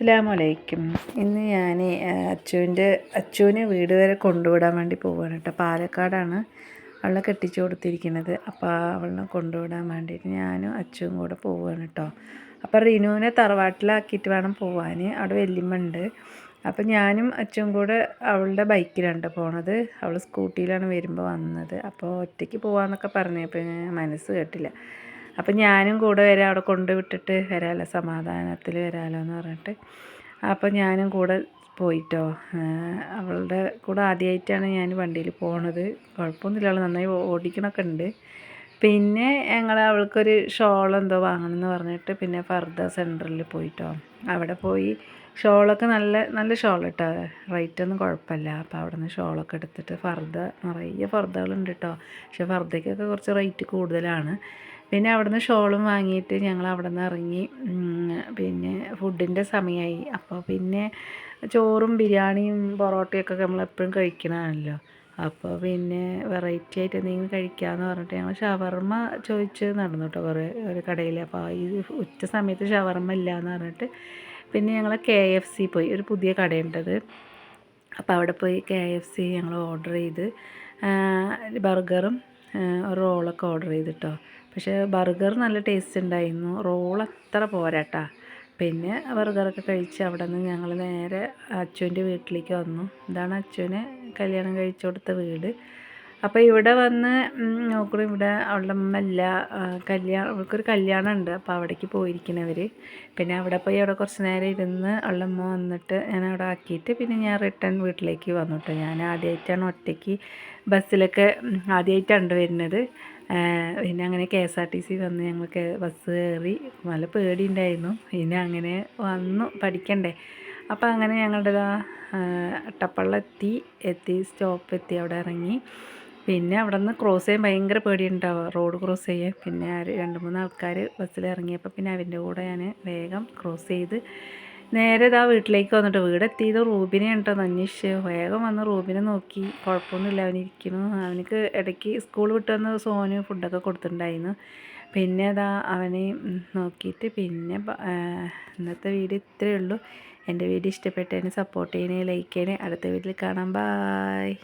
അസ്സാമലൈക്കും ഇന്ന് ഞാൻ അച്ചുവിന്റെ അച്ചുവിനെ വീട് വരെ കൊണ്ടുവിടാൻ വേണ്ടി പോവുകയാണ് കേട്ടോ. പാലക്കാടാണ് അവളെ കെട്ടിച്ചു കൊടുത്തിരിക്കുന്നത്. അപ്പോൾ അവളെ കൊണ്ടുവിടാൻ വേണ്ടിയിട്ട് ഞാനും അച്ചുവും കൂടെ പോവുകയാണ് കേട്ടോ. അപ്പോൾ റിനുവിനെ തറവാട്ടിലാക്കിയിട്ട് വേണം പോവാൻ അവിടെ വല്യമ്മ ഉണ്ട് അപ്പോൾ ഞാനും അച്ചും കൂടെ അവളുടെ ബൈക്കിലാണ് പോണത്. അവൾ സ്കൂട്ടിയിലാണ് വരുമ്പോൾ വന്നത്. അപ്പോൾ ഒറ്റയ്ക്ക് പോകാമെന്നൊക്കെ പറഞ്ഞപ്പോൾ മനസ്സ് കേട്ടില്ല. അപ്പം ഞാനും കൂടെ വരാം. അവിടെ കൊണ്ടുവിട്ടിട്ട് വരാമല്ലോ സമാധാനത്തിൽ വരാമല്ലോ എന്ന് പറഞ്ഞിട്ട്. അപ്പോൾ ഞാനും കൂടെ പോയിട്ടോ. അവളുടെ കൂടെ ആദ്യമായിട്ടാണ് ഞാൻ വണ്ടിയിൽ പോണത്. കുഴപ്പമൊന്നുമില്ല അവൾ നന്നായി ഓടിക്കണമൊക്കെ ഉണ്ട്. പിന്നെ ഞങ്ങൾ അവൾക്കൊരു ഷോൾ എന്തോ വാങ്ങണം എന്ന് പറഞ്ഞിട്ട് പിന്നെ ഫർദ സെന്ററിൽ പോയിട്ടോ. അവിടെ പോയി ഷോളൊക്കെ നല്ല നല്ല ഷോൾ കേട്ടോ. റേറ്റൊന്നും കുഴപ്പമില്ല. അപ്പോൾ അവിടെ നിന്ന് ഷോളൊക്കെ എടുത്തിട്ട് ഫർദ നിറയെ ഫർദകളുണ്ട് കേട്ടോ. പക്ഷേ ഫർദയ്ക്കൊക്കെ കുറച്ച് റേറ്റ് കൂടുതലാണ്. പിന്നെ അവിടുന്ന് ഷോളും വാങ്ങിയിട്ട് ഞങ്ങൾ അവിടെ നിന്ന് ഇറങ്ങി പിന്നെ ഫുഡിന്റെ സമയമായി അപ്പോൾ പിന്നെ ചോറും ബിരിയാണിയും പൊറോട്ടയൊക്കെ നമ്മൾ എപ്പോഴും കഴിക്കണമല്ലോ അപ്പോൾ പിന്നെ വെറൈറ്റി ആയിട്ട് എന്തെങ്കിലും കഴിക്കാമെന്ന് പറഞ്ഞിട്ട് ഞങ്ങൾ ഷവർമ്മ ചോദിച്ച് നടന്നു കേട്ടോ കുറേ ഒരു കടയിൽ അപ്പോൾ ഈ ഉച്ച സമയത്ത് ഷവർമ്മ ഇല്ല എന്ന് പറഞ്ഞിട്ട് പിന്നെ ഞങ്ങൾ കെ എഫ് സി പോയി. ഒരു പുതിയ കടയുണ്ടത്. അപ്പോൾ അവിടെ പോയി കെ എഫ് സി ഞങ്ങൾ ഓർഡർ ചെയ്ത് ബർഗറും റോളൊക്കെ ഓർഡർ ചെയ്തിട്ടോ. പക്ഷേ ബർഗർ നല്ല ടേസ്റ്റ് ഉണ്ടായിരുന്നു റോൾ അത്ര പോരാട്ടാ. പിന്നെ ബർഗറൊക്കെ കഴിച്ച് അവിടെ നിന്ന് ഞങ്ങൾ നേരെ അച്ചുവിന്റെ വീട്ടിലേക്ക് വന്നു. ഇതാണ് അച്ചുവിന് കല്യാണം കഴിച്ചു കൊടുത്ത വീട്. അപ്പോൾ ഇവിടെ വന്ന് നോക്കണം. ഇവിടെ അവളുടെ അമ്മ ഇല്ല. കല്യാണം അവൾക്കൊരു കല്യാണം ഉണ്ട് അപ്പോൾ അവിടേക്ക് പോയിരിക്കണവർ പിന്നെ അവിടെ പോയി അവിടെ കുറച്ച് നേരം ഇരുന്ന് അവളുടെ അമ്മ വന്നിട്ട് ഞാൻ അവിടെ ആക്കിയിട്ട് പിന്നെ ഞാൻ റിട്ടേൺ വീട്ടിലേക്ക് വന്നു ഞാൻ ആദ്യമായിട്ടാണ് ഒറ്റയ്ക്ക് ബസ്സിലൊക്കെ ആദ്യമായിട്ടാണ് വരുന്നത്. പിന്നെ അങ്ങനെ K S R T C വന്ന് ഞങ്ങൾക്ക് ബസ് കയറി നല്ല പേടിയുണ്ടായിരുന്നു. പിന്നെ അങ്ങനെ വന്നു പഠിക്കണ്ടേ. അപ്പോൾ അങ്ങനെ ഞങ്ങളുടെ അട്ടപ്പള്ള എത്തി എത്തി സ്റ്റോപ്പ് എത്തി അവിടെ ഇറങ്ങി. പിന്നെ അവിടെ നിന്ന് ക്രോസ് ചെയ്യാൻ ഭയങ്കര പേടിയുണ്ടാവുക റോഡ് ക്രോസ് ചെയ്യാൻ. പിന്നെ രണ്ട് മൂന്ന് ആൾക്കാർ ബസ്സിൽ ഇറങ്ങിയപ്പോൾ പിന്നെ അവന്റെ കൂടെ ഞാൻ വേഗം ക്രോസ് ചെയ്ത് നേരെ ഇതാ വീട്ടിലേക്ക് വന്നിട്ട് വീടെത്തിയത് റൂബിനെ ഉണ്ടോ അന്വേഷിച്ച് വേഗം വന്ന് റൂബിനെ നോക്കി. കുഴപ്പമൊന്നുമില്ല അവനിരിക്കുന്നു അവനക്ക് ഇടയ്ക്ക് സ്കൂൾ വിട്ട് വന്ന് സോന് ഫുഡൊക്കെ കൊടുത്തിട്ടുണ്ടായിരുന്നു. പിന്നെ അതാ അവനെ നോക്കിയിട്ട് പിന്നെ ഇന്നത്തെ വീഡിയോ ഇത്രയേ ഉള്ളൂ. എന്റെ വീഡിയോ ഇഷ്ടപ്പെട്ടതിന് സപ്പോർട്ട് ചെയ്യണേ ലൈക്ക് ചെയ്യണേ. അടുത്ത വീട്ടിൽ കാണാം. ബായ്